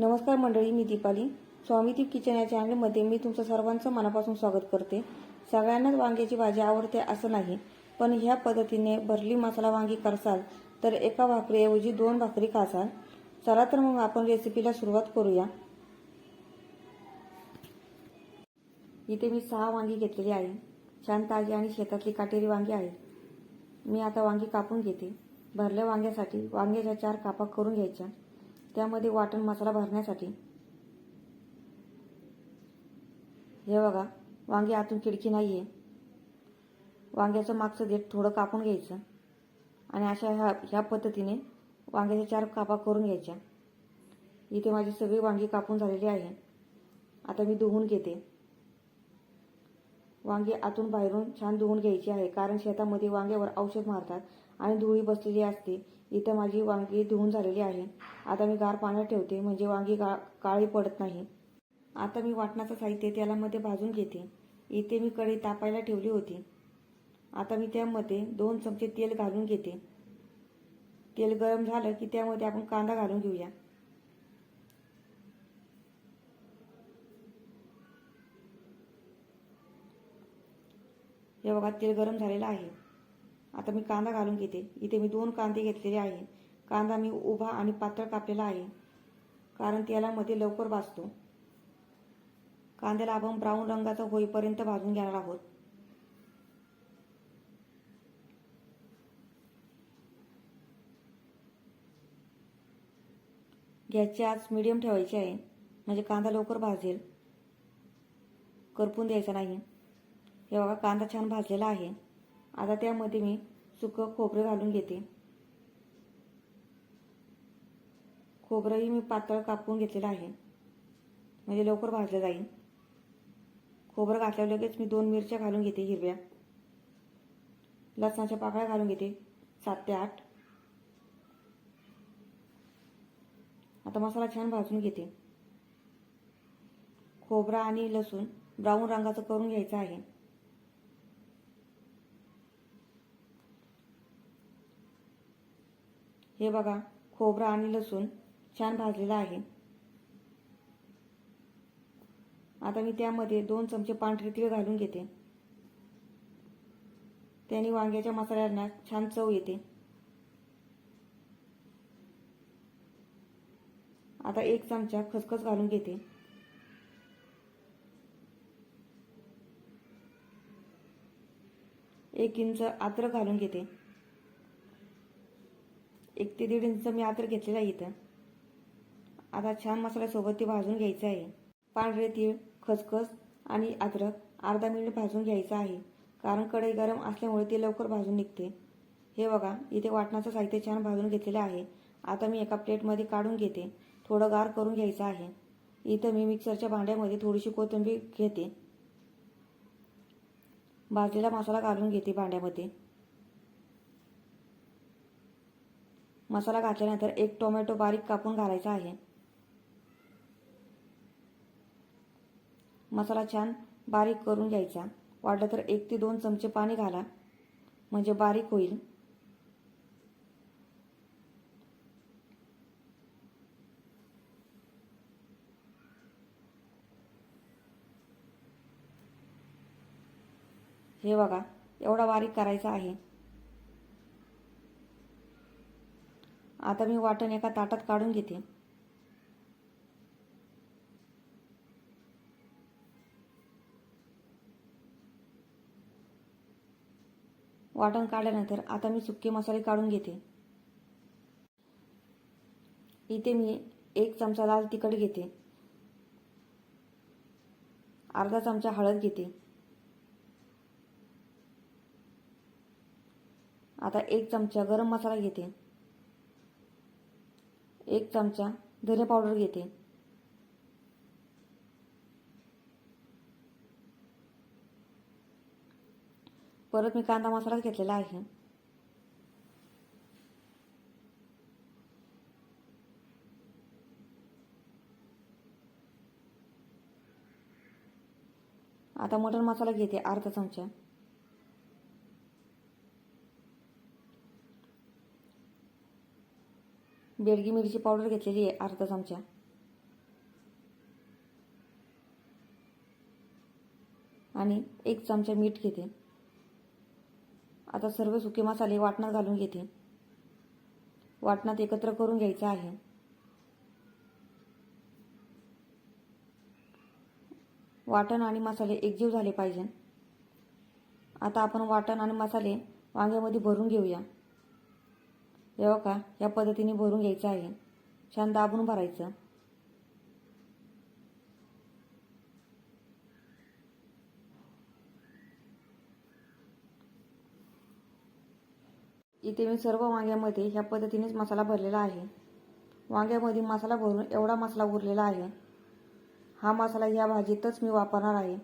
नमस्कार मंडळी मी दीपाली. स्वामिती किचन या चॅनलमध्ये मी तुमचं सर्वांचं मनापासून स्वागत करते. सगळ्यांनाच वांग्याची भाजी आवडते असं नाही पण ह्या पद्धतीने भरली मसाला वांगी करसाल तर एका भाकरीऐवजी दोन भाकरी खासाल. चला तर मग आपण रेसिपीला सुरुवात करूया. इथे मी सहा वांगी घेतलेली आहे. छान ताजी आणि शेतातली काटेरी वांगी आहेत. मी आता वांगी कापून घेते. भरल्या वांग्यासाठी वांग्याच्या चार कापा करून घ्यायच्या. त्यामध्ये वाटण मसाला भरण्यासाठी. हे बघा वांगी आतून खिडकी नाही आहे वांग्याचं मागचं देठ थोडं कापून घ्यायचं. आणि अशा ह्या ह्या पद्धतीने वांग्याच्या चार कापा करून घ्यायच्या. इथे माझी सगळी वांगी कापून झालेली आहे. आता मी धुवून घेते. वांगे आतून बाहेरून छान धुवून घ्यायची आहे कारण शेतामध्ये वांग्यावर औषध मारतात. आणि धुळी बसलेली असते. इथं माझी वांगी धुवून झालेली आहे. आता मी गार पाण्यात ठेवते म्हणजे वांगी का काळी पडत नाही. आता मी वाटणाचं साहित्य तेलामध्ये भाजून घेते. इथे मी कढई तापायला ठेवली होती. आता मी त्यामध्ये दोन चमचे तेल घालून घेते. तेल गरम झालं की त्यामध्ये आपण कांदा घालून घेऊया. हे बघा तेल गरम झालेलं आहे. आता मी कांदा घालून घेते. इथे मी दोन कांदे घेतलेले आहे कांदा मी उभा आणि पातळ कापलेला आहे. कारण त्याला मध्ये लवकर भाजतो. कांद्याला आपण ब्राऊन रंगाचा होईपर्यंत भाजून घेणार आहोत. गॅसची आज मिडियम ठेवायची आहे. म्हणजे कांदा लवकर भाजेल. करपून द्यायचा नाही. हे बघा कांदा छान भाजलेला आहे. आता त्यामध्ये मी सुकं खोबरं घालून घेते. खोबरंही मी पातळ कापून घेतलेलं आहे. म्हणजे लवकर भाजलं जाईल. खोबरं घातल्यावर लगेच मी दोन मिरच्या घालून घेते हिरव्या. लसणाच्या पाकळ्या घालून घेते सात ते आठ. आता मसाला छान भाजून घेते. खोबरा आणि लसूण ब्राऊन रंगाचं करून घ्यायचं आहे. हे बघा खोबरा आणि लसूण छान भाजलेला आहे. आता मी त्यामध्ये दोन चमचे पांढरे तीळ घालून घेते. त्याने वांग्याच्या मसाल्यांना छान चव येते. आता एक चमचा खसखस घालून घेते. एक इंच अद्रक घालून घेते. एक ते दीड इंच मी अद्रक घेतलेला आहे इथं. आता छान मसाल्यासोबत ते भाजून घ्यायचं आहे. पांढरे तीळ खसखस आणि अद्रक अर्धा मिनिट भाजून घ्यायचं आहे. कारण कढई गरम असल्यामुळे ते लवकर भाजून निघते. हे बघा इथे वाटणाचं साहित्य छान भाजून घेतलेलं आहे. आता मी एका प्लेटमध्ये काढून घेते. थोडं गार करून घ्यायचं आहे. इथं मी मिक्सरच्या भांड्यामध्ये थोडीशी कोथिंबीर घेते. भाजलेला मसाला घालून घेते भांड्यामध्ये. मसाला घातल्यानंतर एक टोमॅटो बारीक कापून घालायचा आहे. मसाला छान बारीक करून घ्यायचा. वाटलं तर एक ते दोन चमचे पाणी घाला. म्हणजे बारीक होईल. हे बघा एवढा बारीक करायचा आहे. आता मी वाटण एका ताटात काढून घेते. वाटण काढल्यानंतर आता मी सुके मसाले काढून घेते. इथे मी एक चमचा लाल तिखट घेते. अर्धा चमचा हळद घेते. आता एक चमचा गरम मसाला घेते. एक चमचा धने पावडर घेते. परत मी कांदा मसालाच घेतलेला आहे. आता मटण मसाला घेते अर्धा चमचा. बेडगी मिरची पावडर घेतलेली आहे अर्धा चमचा. आणि एक चमचा मीठ घेते. आता सर्व सुके मसाले वाटणात घालून घेते. वाटणात एकत्र करून घ्यायचं आहे. वाटण आणि मसाले एकजीव झाले पाहिजे. आता आपण वाटण आणि मसाले वांग्यामध्ये भरून घेऊया. हे का या पद्धतीने भरून घ्यायचं आहे. छान दाबून भरायचं. इथे मी सर्व वांग्यामध्ये ह्या पद्धतीनेच मसाला भरलेला आहे. वांग्यामध्ये मसाला भरून एवढा मसाला उरलेला आहे. हा मसाला ह्या भाजीतच मी वापरणार आहे.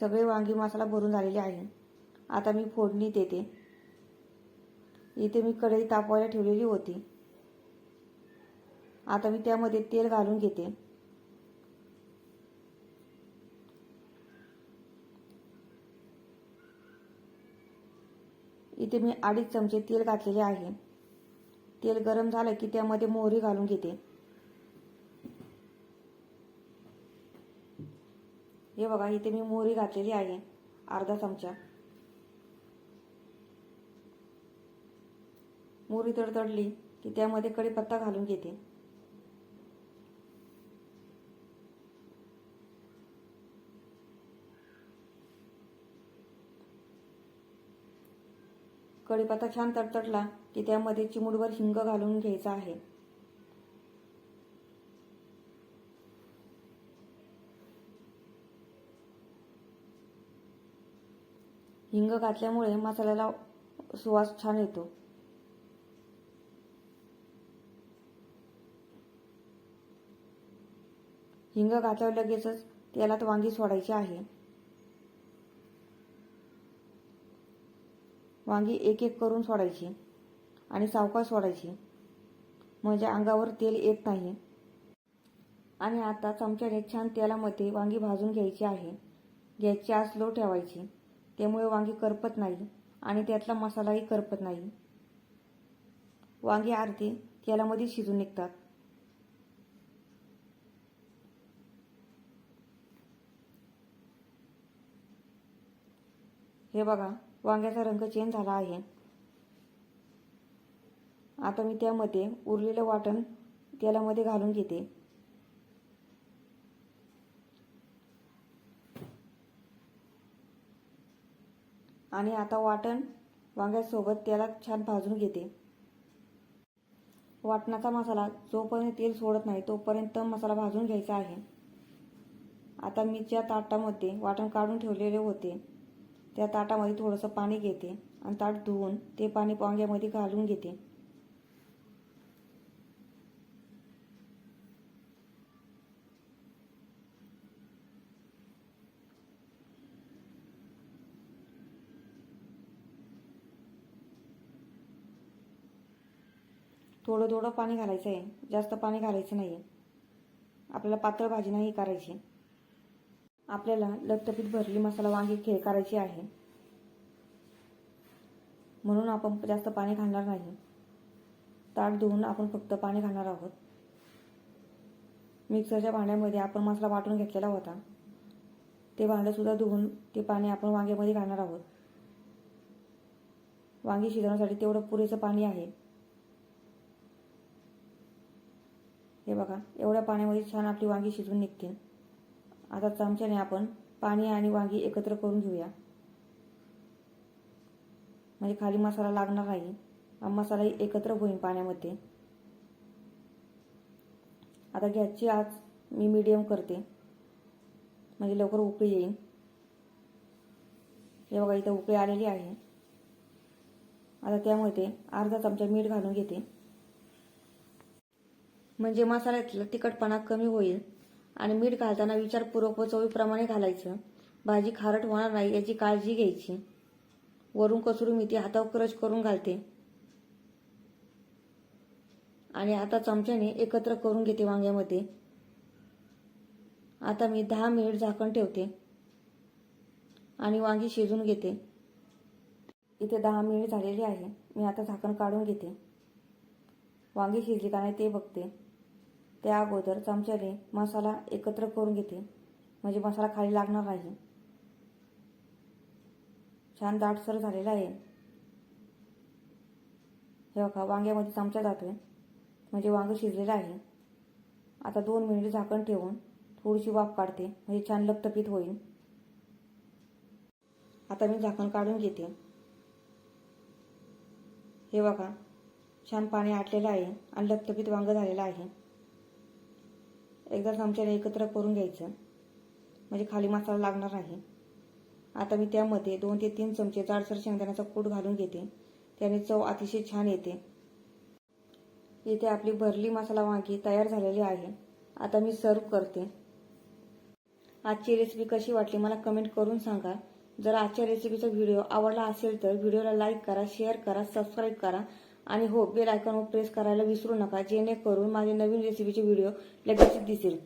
सगळे वांगी मसाला भरून झालेले आहे. आता मी फोडणी देते. इथे मी कढई तापवायला ठेवलेली होती. आता मी त्यामध्ये तेल घालून घेते. इथे मी अडीच चमचे तेल घातलेले आहे. तेल गरम झालं की त्यामध्ये मोहरी घालून घेते. हे बघा इथे मी मोहरी घातलेली आहे अर्धा चमचा. मोहरी तडतडली की त्यामध्ये कढीपत्ता घालून घेते. कढीपत्ता छान तडतडला की त्यामध्ये चिमुडभर हिंग घालून घ्यायचा आहे. हिंग घातल्यामुळे मसाल्याला सुवास छान येतो. हिंग घातल्यावर लगेचच तेलात वांगी सोडायची आहे. वांगी एक एक करून सोडायची आणि सावकाश सोडायची. म्हणजे अंगावर तेल येत नाही. आणि आता चमच्याने छान तेलामध्ये वांगी भाजून घ्यायची आहे. गॅसची आस लो ठेवायची. त्यामुळे वांगी करपत नाही आणि त्यातला मसालाही करपत नाही. वांगी अर्धी तेलामध्ये शिजून निघतात. हे बघा वांग्याचा रंग चेंज झाला आहे. आता मी त्यामध्ये उरलेलं वाटण तेलामध्ये घालून घेते. आणि आता वाटण वांग्यासोबत तेलात छान भाजून घेते. वाटणाचा मसाला जोपर्यंत तेल सोडत नाही तोपर्यंत मसाला भाजून घ्यायचा आहे. आता मी ज्या ताटामध्ये वाटण काढून ठेवलेले होते त्या ताटामध्ये थोडंसं पाणी घेते आणि ताट धुवून ते पाणी पांग्यामध्ये घालून घेते. थोडं थोडं पाणी घालायचं आहे. जास्त पाणी घालायचं नाही आपल्याला पातळ भाजी नाही करायची. आपल्याला लटपीत भरली मसाला वांगी खेळ करायची आहे. म्हणून आपण जास्त पाणी घालणार नाही. ताट धुवून आपण फक्त पाणी घालणार आहोत. मिक्सरच्या भांड्यामध्ये आपण मसाला वाटून घेतलेला होता. ते भांडंसुद्धा धुवून ते पाणी आपण वांग्यामध्ये घालणार आहोत. वांगी शिजवण्यासाठी तेवढं पुरेसं पाणी आहे. हे बघा एवढ्या पाण्यामध्ये छान आपली वांगी शिजवून निघतील. आता चमच्याने आपण पाणी आणि वांगी एकत्र करून घेऊया. म्हणजे खाली मसाला लागणार नाही. मसालाही एकत्र होईल पाण्यामध्ये. आता गॅसची आज मी मीडियम करते. म्हणजे लवकर उकळी येईल. हे बघा इथं उकळी आलेली आहे. आता त्यामध्ये अर्धा चमचा मीठ घालून घेते. म्हणजे मसाल्यातला तिखटपणा कमी होईल. आणि मीठ घालताना विचारपूर्वक व चवीप्रमाणे घालायचं. भाजी खारट होणार नाही याची काळजी घ्यायची. वरून कसुरी मेथी हातावर क्रश करून घालते. आणि आता चमच्याने एकत्र करून घेते वांग्यामध्ये. आता मी दहा मिनिट झाकण ठेवते. आणि वांगी शिजून घेते. इथे दहा मिनिट झालेली आहे. मी आता झाकण काढून घेते. वांगी शिजली का नाही ते बघते. त्या अगोदर चमच्याने मसाला एकत्र करून घेते. म्हणजे मसाला खाली लागणार नाही. छान दाटसर झालेला आहे. हे बघा वांग्यामध्ये चमचा जातोय. म्हणजे वांगं शिजलेलं आहे. आता दोन मिनिट झाकण ठेवून थोडीशी वाफ काढते. म्हणजे छान लपतपीत होईल. आता मी झाकण काढून घेते. हे बघा छान पाणी आटलेलं आहे आणि लपतपीत वांग झालेलं आहे. एकदा चमच्याने एकत्र करून घ्यायचं. म्हणजे खाली मसाला लागणार नाही. आता मी त्यामध्ये दोन ते तीन चमचे जाडसर शेंगदाण्याचा कूट घालून घेते. त्याने चव अतिशय छान येते. इथे आपली भरली मसाला वांगी तयार झालेली आहे. आता मी सर्व करते. आजची रेसिपी कशी वाटली मला कमेंट करून सांगा. जर आजच्या रेसिपीचा व्हिडिओ आवडला असेल तर व्हिडिओला लाईक करा शेअर करा सबस्क्राईब करा. आणि हो बेल आयकॉनवर प्रेस करायला विसरू नका. जेणेकरून माझे नवीन रेसिपीचे व्हिडिओ लगेच दिसेल.